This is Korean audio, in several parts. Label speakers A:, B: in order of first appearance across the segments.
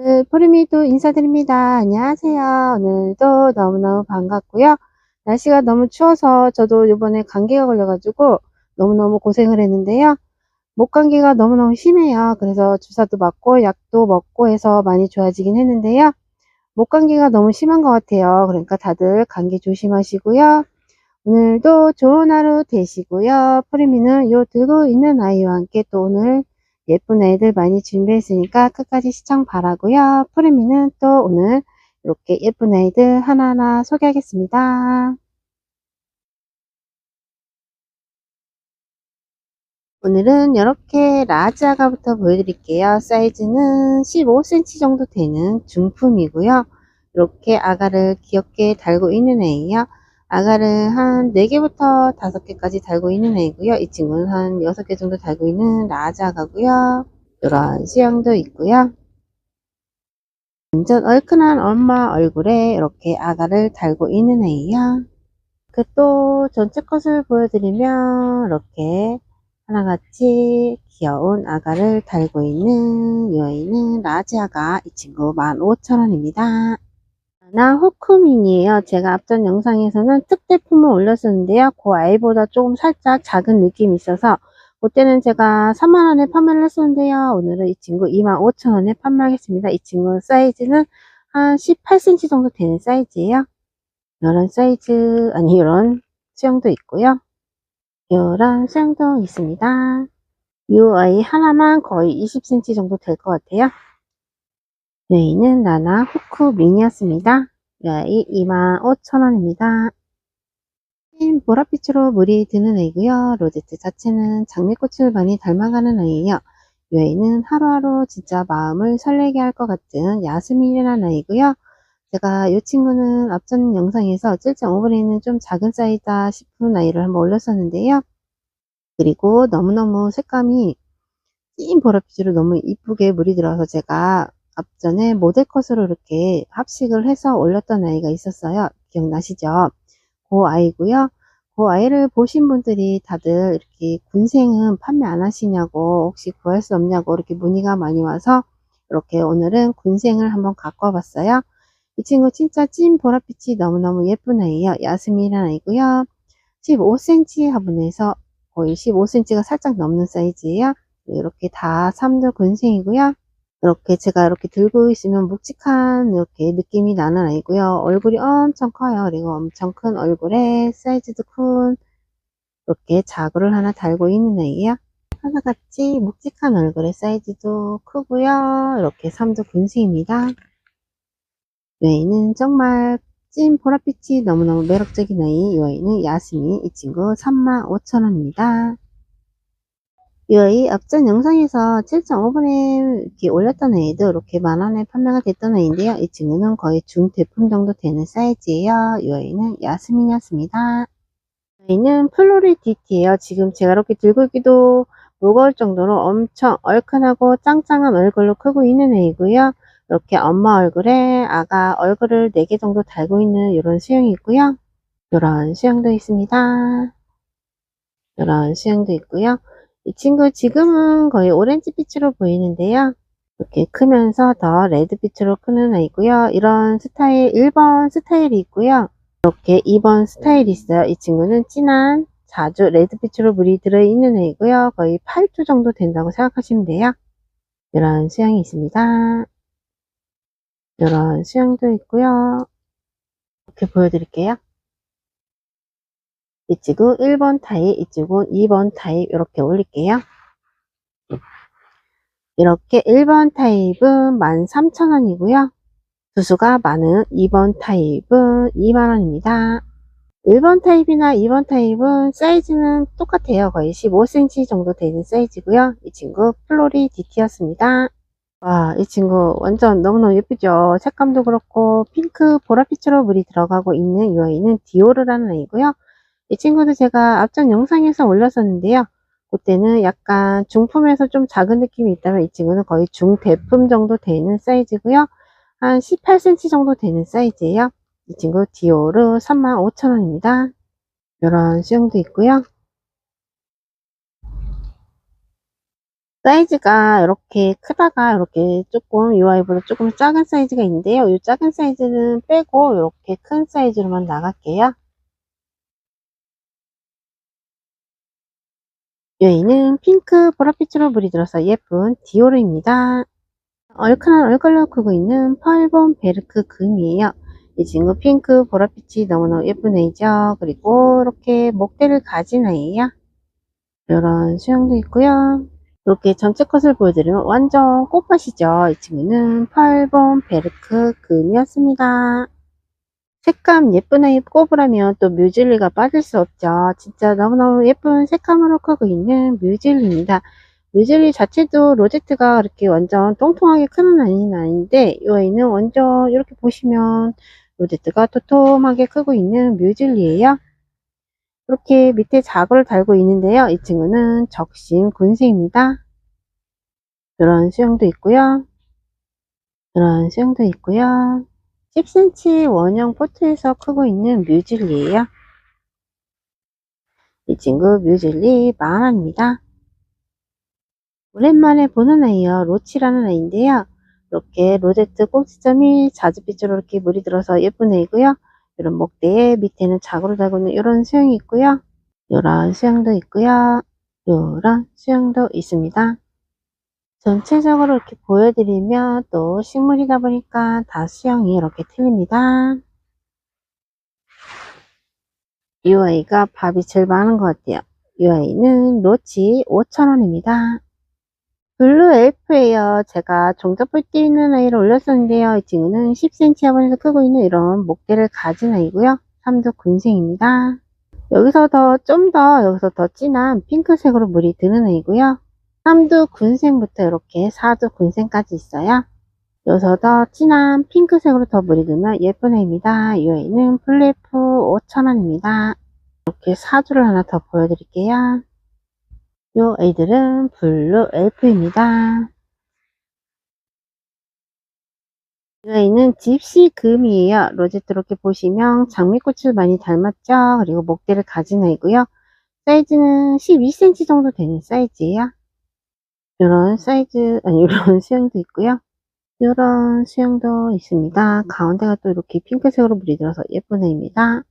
A: 오늘 포르미도 인사드립니다. 안녕하세요. 오늘도 너무너무 반갑고요. 날씨가 너무 추워서 저도 이번에 감기가 걸려가지고 너무너무 고생을 했는데요. 목 감기가 너무너무 심해요. 그래서 주사도 맞고 약도 먹고 해서 많이 좋아지긴 했는데요. 목 감기가 너무 심한 것 같아요. 그러니까 다들 감기 조심하시고요. 오늘도 좋은 하루 되시고요. 포르미는 요 들고 있는 아이와 함께 또 오늘 예쁜 애들 많이 준비했으니까 끝까지 시청 바라고요. 푸르미는 또 오늘 이렇게 예쁜 애들 하나하나 소개하겠습니다. 오늘은 이렇게 라지 아가부터 보여드릴게요. 사이즈는 15cm 정도 되는 중품이고요. 이렇게 아가를 귀엽게 달고 있는 애예요. 아가를 한 4개부터 5개까지 달고 있는 애이고요. 이 친구는 한 6개 정도 달고 있는 라지 아가고요. 이런 수영도 있고요. 완전 얼큰한 엄마 얼굴에 이렇게 아가를 달고 있는 애예요. 그 또 전체 컷을 보여드리면 이렇게 하나같이 귀여운 아가를 달고 있는 이 아이는 라지 아가 이 친구 15,000원입니다. 나 호크민이에요. 제가 앞전 영상에서는 특대품을 올렸었는데요. 그 아이보다 조금 살짝 작은 느낌이 있어서 그때는 제가 3만원에 판매를 했었는데요. 오늘은 이 친구 25,000원에 판매하겠습니다. 이 친구 사이즈는 한 18cm 정도 되는 사이즈예요. 이런 사이즈, 아니 이런 수영도 있고요. 이런 수영도 있습니다. 이 아이 하나만 거의 20cm 정도 될 것 같아요. 여기는 나나 후크 미니였습니다. 여기 25,000원입니다. 보랏빛으로 물이 드는 애이고요. 로제트 자체는 장미꽃을 많이 닮아가는. 이 아이는 하루하루 진짜 마음을 설레게 할 것 같은 야스민이라는 아이고요. 제가 이 친구는 앞전 영상에서 7.5분에는 좀 작은 사이즈다 싶은 아이를 한번 올렸었는데요. 그리고 너무너무 색감이 찐 보랏빛으로 너무 이쁘게 물이 들어서 제가 앞전에 모델 컷으로 이렇게 합식을 해서 올렸던 아이가 있었어요. 기억나시죠? 그 아이고요. 그 아이를 보신 분들이 다들 이렇게 군생은 판매 안 하시냐고 혹시 구할 수 없냐고 이렇게 문의가 많이 와서 이렇게 오늘은 군생을 한번 갖고 와봤어요. 이 친구 진짜 찐 보랏빛이 너무너무 예쁜 아이예요. 야스미라는 아이고요. 15cm 화분에서 거의 15cm가 살짝 넘는 사이즈예요. 이렇게 다 3도 군생이고요. 이렇게 제가 이렇게 들고 있으면 묵직한 이렇게 느낌이 나는 아이고요. 얼굴이 엄청 커요. 그리고 엄청 큰 얼굴에 사이즈도 큰 이렇게 자구를 하나 달고 있는 아이예요. 하나같이 묵직한 얼굴에 사이즈도 크고요. 이렇게 삼도 군수입니다. 여기는 정말 찐 보랏빛이 너무너무 매력적인 아이. 이 아이는 야스미. 이 친구 35,000원입니다. 이 앞전 영상에서 7.5분에 이렇게 올렸던 애도 이렇게 만원에 판매가 됐던 애인데요. 이 친구는 거의 중대품 정도 되는 사이즈예요. 이 아이는 야스민이었습니다. 아이는 플로리 디티예요. 지금 제가 이렇게 들고 있기도 무거울 정도로 엄청 얼큰하고 짱짱한 얼굴로 크고 있는 애이고요. 이렇게 엄마 얼굴에 아가 얼굴을 4개 정도 달고 있는 이런 수영이 있고요. 이런 수영도 있습니다. 이런 수영도 있고요. 이 친구 지금은 거의 오렌지빛으로 보이는데요. 이렇게 크면서 더 레드빛으로 크는 아이고요. 이런 스타일 1번 스타일이 있고요. 이렇게 2번 스타일이 있어요. 이 친구는 진한 자주 레드빛으로 물이 들어있는 애이고요. 거의 8주 정도 된다고 생각하시면 돼요. 이런 수영이 있습니다. 이런 수영도 있고요. 이렇게 보여드릴게요. 이쪽은 1번 타입, 이쪽은 2번 타입 이렇게 올릴게요. 이렇게 1번 타입은 13,000원이고요. 두수가 많은 2번 타입은 2만원입니다. 1번 타입이나 2번 타입은 사이즈는 똑같아요. 거의 15cm 정도 되는 사이즈고요. 이 친구 플로리 DT였습니다. 와, 이 친구 완전 너무너무 예쁘죠? 색감도 그렇고 핑크 보랏빛으로 물이 들어가고 있는 이 아이는 디오르라는 아이고요. 이 친구도 제가 앞전 영상에서 올렸었는데요. 그때는 약간 중품에서 좀 작은 느낌이 있다면 이 친구는 거의 중대품 정도 되는 사이즈고요. 한 18cm 정도 되는 사이즈예요. 이 친구 디오르 35,000원입니다. 이런 수영도 있고요. 사이즈가 이렇게 크다가 이렇게 조금 이 아이보다 조금 작은 사이즈가 있는데요. 이 작은 사이즈는 빼고 이렇게 큰 사이즈로만 나갈게요. 여기는 핑크 보랏빛으로 물이 들어서 예쁜 디오르입니다. 얼큰한 얼굴로 크고 있는 펄본 베르크 금이에요. 이 친구 핑크 보랏빛이 너무너무 예쁜 애죠. 그리고 이렇게 목대를 가진 애예요. 이런 수영도 있고요. 이렇게 전체 컷을 보여드리면 완전 꽃밭이죠. 이 친구는 펄본 베르크 금이었습니다. 색감 예쁜 아이 꼽으라면 또 뮤즐리가 빠질 수 없죠. 진짜 너무너무 예쁜 색감으로 크고 있는 뮤즐리입니다. 뮤즐리 자체도 로제트가 이렇게 완전 똥통하게 크는 아이는 아닌데 이 아이는 완전 이렇게 보시면 로제트가 토톰하게 크고 있는 뮤즐리예요. 이렇게 밑에 자구를 달고 있는데요. 이 친구는 적심 군색입니다. 이런 수영도 있고요. 이런 수영도 있고요. 10cm 원형 포트에서 크고 있는 뮤즐리예요. 이 친구 뮤즐리 만원입니다. 오랜만에 보는 아이요. 로치라는 아이인데요. 이렇게 로제트 꼭지점이 자주빛으로 이렇게 물이 들어서 예쁜 애이고요. 이런 목대에 밑에는 자구를 달고 있는 이런 수영이 있고요. 이런 수영도 있고요. 이런 수영도 있습니다. 전체적으로 이렇게 보여드리면 또 식물이다 보니까 다 수영이 이렇게 틀립니다. 이 아이가 밥이 제일 많은 것 같아요. 이 아이는 로치 5,000원입니다. 블루 엘프예요. 제가 때 있는 아이를 올렸었는데요. 이 친구는 10cm 화분에서 크고 있는 이런 목대를 가진 아이고요. 삼두 군생입니다. 여기서 더 좀더 여기서 더 진한 핑크색으로 물이 드는 아이고요. 삼두 군생부터 이렇게 사두 군생까지 있어요. 여기서 더 진한 핑크색으로 더 물이 들면 예쁜 애입니다. 이 애는 플레프 5,000원입니다. 이렇게 사두를 하나 더 보여드릴게요. 요 애들은 블루 엘프입니다. 이 아이는 집시 금이에요. 로제트 이렇게 보시면 장미꽃을 많이 닮았죠. 그리고 목대를 가진 아이고요. 사이즈는 12cm 정도 되는 사이즈예요. 이런 사이즈, 아니 이런 수영도 있고요. 이런 수영도 있습니다. 가운데가 또 이렇게 핑크색으로 물이 들어서 예쁜 애입니다.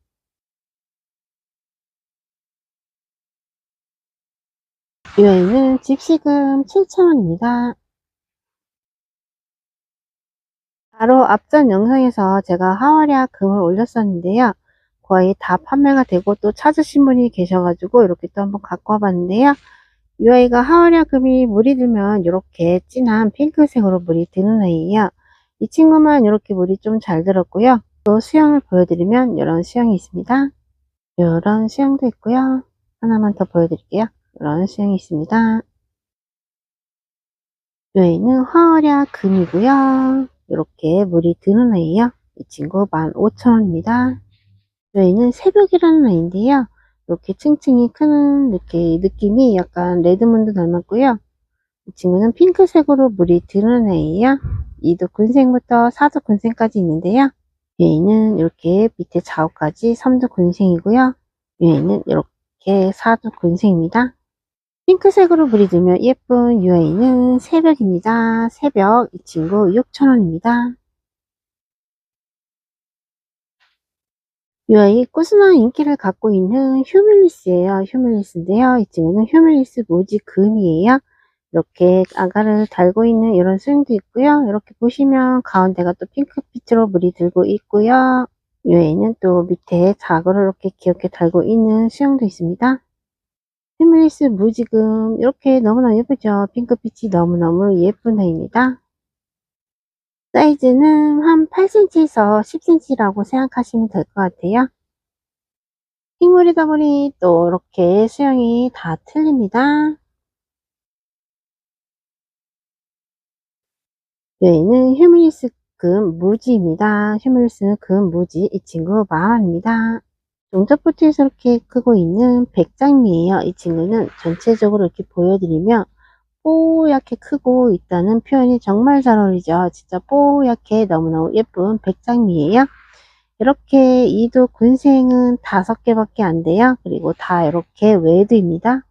A: 이 아이는 집시금 7,000원입니다. 바로 앞전 영상에서 제가 하와리아 금을 올렸었는데요. 거의 다 판매가 되고 또 찾으신 분이 계셔가지고 이렇게 또 한번 갖고 와봤는데요. 이 아이가 하와리아 금이 물이 들면 이렇게 진한 핑크색으로 물이 드는 아이예요. 이 친구만 이렇게 물이 좀 잘 들었고요. 또 수영을 보여드리면 이런 수영이 있습니다. 이런 수영도 있고요. 하나만 더 보여드릴게요. 이런 수영이 있습니다. 여기는 하와리아 금이고요. 이렇게 물이 드는 아이예요. 이 친구 15,000원입니다. 여기는 새벽이라는 아이인데요. 이렇게 층층이 크는 이렇게 느낌이 약간 레드문드 닮았고요. 이 친구는 핑크색으로 물이 드는 애예요. 이도 군생부터 사두 군생까지 있는데요. 얘는 이렇게 밑에 좌우까지 삼두 군생이고요. 얘는 이렇게 사두 군생입니다. 핑크색으로 물이 들면 예쁜 유아이는 새벽입니다. 새벽 이 친구 6,000원입니다. 유아이 꾸준한 인기를 갖고 있는 휴밀리스예요. 휴밀리스인데요. 이 친구는 휴밀리스 모지 금이에요. 이렇게 아가를 달고 있는 이런 스윙도 있고요. 이렇게 보시면 가운데가 또 핑크빛으로 물이 들고 있고요. 유아이는 또 밑에 자구를 이렇게 귀엽게 달고 있는 수영도 있습니다. 휴밀리스 무지금 이렇게 너무너무 예쁘죠. 핑크빛이 너무너무 예쁜 애입니다. 사이즈는 한 8cm에서 10cm라고 생각하시면 될 것 같아요. 식물이다 보니 또 이렇게 수영이 다 틀립니다. 여기는 휴밀리스 금 무지입니다. 휴밀리스 금 무지 이 친구 만원입니다. 종자포트에서 이렇게 크고 있는 백장미예요. 이 친구는 전체적으로 이렇게 보여드리면 뽀얗게 크고 있다는 표현이 정말 잘 어울리죠. 진짜 뽀얗게 너무너무 예쁜 백장미예요. 이렇게 이도 군생은 다섯 개밖에 안 돼요. 그리고 다 이렇게 웨드입니다.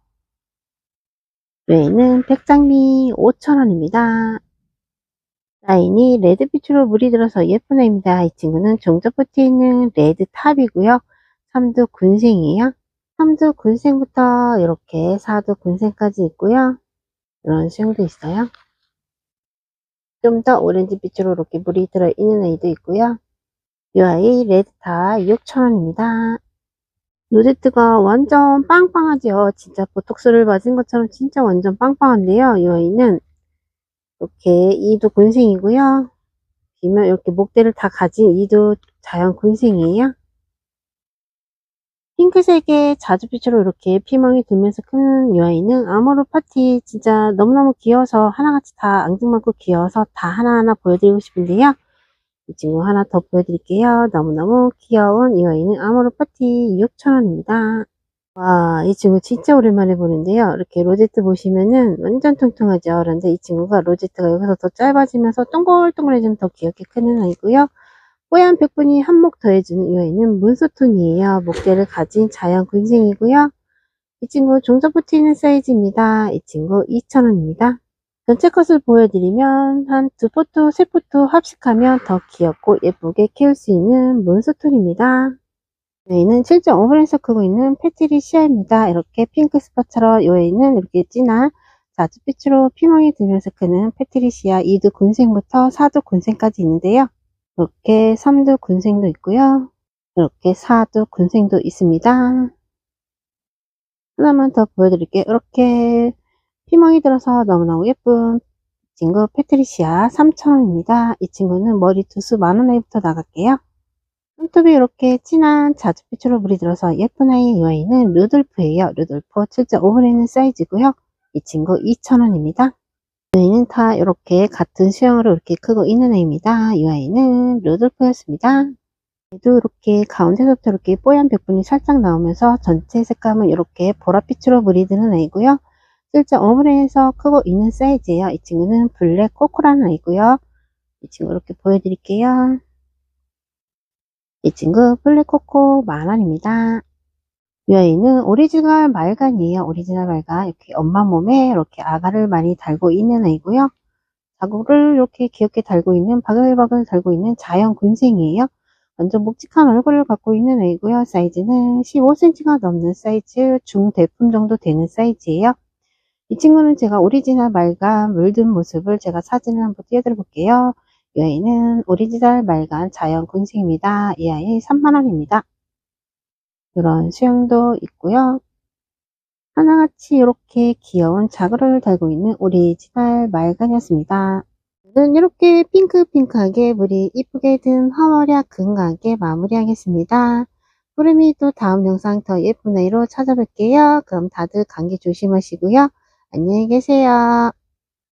A: 외에는 백장미 5,000원입니다. 라인이 레드빛으로 물이 들어서 예쁜 애입니다. 이 친구는 종저포트에 있는 레드 탑이고요. 삼두 군생이에요. 삼두 군생부터 이렇게 사두 군생까지 있고요. 이런 수영도 있어요. 좀 더 오렌지빛으로 이렇게 물이 들어있는 애도 있고요. 이 아이 레드탑 6,000원입니다. 노제트가 완전 빵빵하죠. 진짜 보톡스를 맞은 것처럼 진짜 완전 빵빵한데요. 이 아이는 이렇게 이도 군생이고요. 비면 이렇게 목대를 다 가진 이도 자연 군생이에요. 핑크색의 자주빛으로 이렇게 피멍이 들면서 크는 이 아이는 아모르 파티 진짜 너무너무 귀여워서 하나같이 다 앙증맞고 귀여워서 다 하나하나 보여드리고 싶은데요. 이 친구 하나 더 보여드릴게요. 너무너무 귀여운 이 아이는 아모르 파티 6,000원입니다. 와, 이 친구 진짜 오랜만에 보는데요. 이렇게 로제트 보시면은 완전 통통하죠. 그런데 이 친구가 로제트가 여기서 더 짧아지면서 동글동글해지면 더 귀엽게 크는 아이고요. 뽀얀 백분이 한몫 더해주는 이 아이는 문소톤이에요. 목대를 가진 자연 군생이고요. 이 친구 종자 붙이는 사이즈입니다. 이 친구 2,000원입니다. 전체 컷을 보여드리면 한 두 포토, 세 포토 합식하면 더 귀엽고 예쁘게 키울 수 있는 문소톤입니다. 여기는 7.5 브랜서 크고 있는 패트리시아입니다. 이렇게 핑크 스퍼처럼 여기는 이렇게 진한 자주빛으로 피멍이 들면서 크는 패트리시아 2두 군생부터 4두 군생까지 있는데요. 이렇게 3두 군생도 있고요. 이렇게 4두 군생도 있습니다. 하나만 더 보여드릴게요. 이렇게 피멍이 들어서 너무너무 예쁜 친구 패트리시아 3,000원입니다. 이 친구는 머리 두수 만원 애부터 나갈게요. 손톱이 이렇게 진한 자주빛으로 물이 들어서 예쁜 아이 이 아이는 루돌프예요. 루돌프 7.5브레는 사이즈고요. 이 친구 2,000원입니다. 이 아이는 다 이렇게 같은 수영으로 이렇게 크고 있는 애입니다. 이 아이는 루돌프였습니다. 얘도 이렇게 가운데서부터 이렇게 뽀얀 백분이 살짝 나오면서 전체 색감은 이렇게 보랏빛으로 물이 드는 아이고요. 실제 어물에서 크고 있는 사이즈예요. 이 친구는 블랙 코코라는 아이고요. 이 친구 이렇게 보여드릴게요. 이 친구 블랙 코코 만원입니다. 이 아이는 오리지널 말간이에요. 오리지널 말간 이렇게 엄마 몸에 이렇게 아가를 많이 달고 있는 아이고요. 자국을 이렇게 귀엽게 달고 있는 바글바글 달고 있는 자연 군생이에요. 완전 묵직한 얼굴을 갖고 있는 아이고요. 사이즈는 15cm가 넘는 사이즈 중대품 정도 되는 사이즈예요. 이 친구는 제가 오리지널 말간 물든 모습을 제가 사진을 한번 띄워드려 볼게요. 이 아이는 오리지널 말간 자연 군생입니다. 이 아이 3만원입니다. 이런 수영도 있고요. 하나같이 이렇게 귀여운 자그를 달고 있는 오리지널 말간이었습니다. 오늘은 이렇게 핑크핑크하게 물이 이쁘게 든 화월약 건강하게 마무리하겠습니다. 구름이 또 다음 영상 더 예쁜 아이로 찾아뵐게요. 그럼 다들 감기 조심하시고요. 안녕히 계세요.